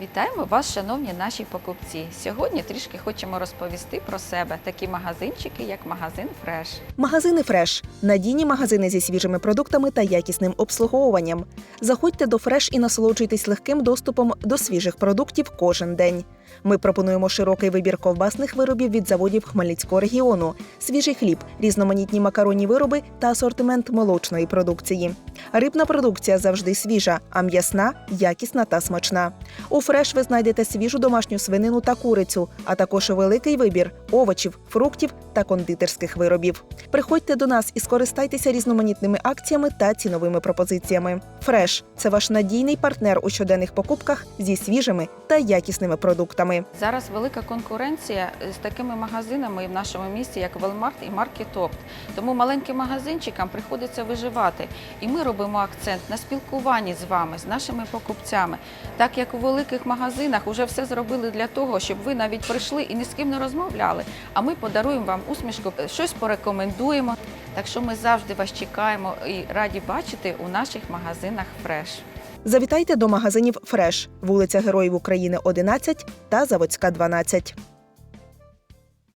Вітаємо вас, шановні наші покупці. Сьогодні трішки хочемо розповісти про себе такі магазинчики, як магазин Фреш. Магазини Фреш надійні магазини зі свіжими продуктами та якісним обслуговуванням. Заходьте до Фреш і насолоджуйтесь легким доступом до свіжих продуктів кожен день. Ми пропонуємо широкий вибір ковбасних виробів від заводів Хмельницького регіону, свіжий хліб, різноманітні макаронні вироби та асортимент молочної продукції. Рибна продукція завжди свіжа, а м'ясна якісна та смачна. У Фреш ви знайдете свіжу домашню свинину та курицю, а також великий вибір овочів, фруктів та кондитерських виробів. Приходьте до нас і скористайтеся різноманітними акціями та ціновими пропозиціями. Фреш це ваш надійний партнер у щоденних покупках зі свіжими та якісними продуктами. Зараз велика конкуренція з такими магазинами в нашому місті, як Велмарт і Маркетопт. Тому маленьким магазинчикам приходиться виживати. І ми робимо акцент на спілкуванні з вами, з нашими покупцями. Так як у великих магазинах вже все зробили для того, щоб ви навіть прийшли і ні з ким не розмовляли. А ми подаруємо вам усмішку, щось порекомендуємо. Так що ми завжди вас чекаємо і раді бачити у наших магазинах Фреш. Завітайте до магазинів Фреш, вулиця Героїв України, 11 та Заводська 12.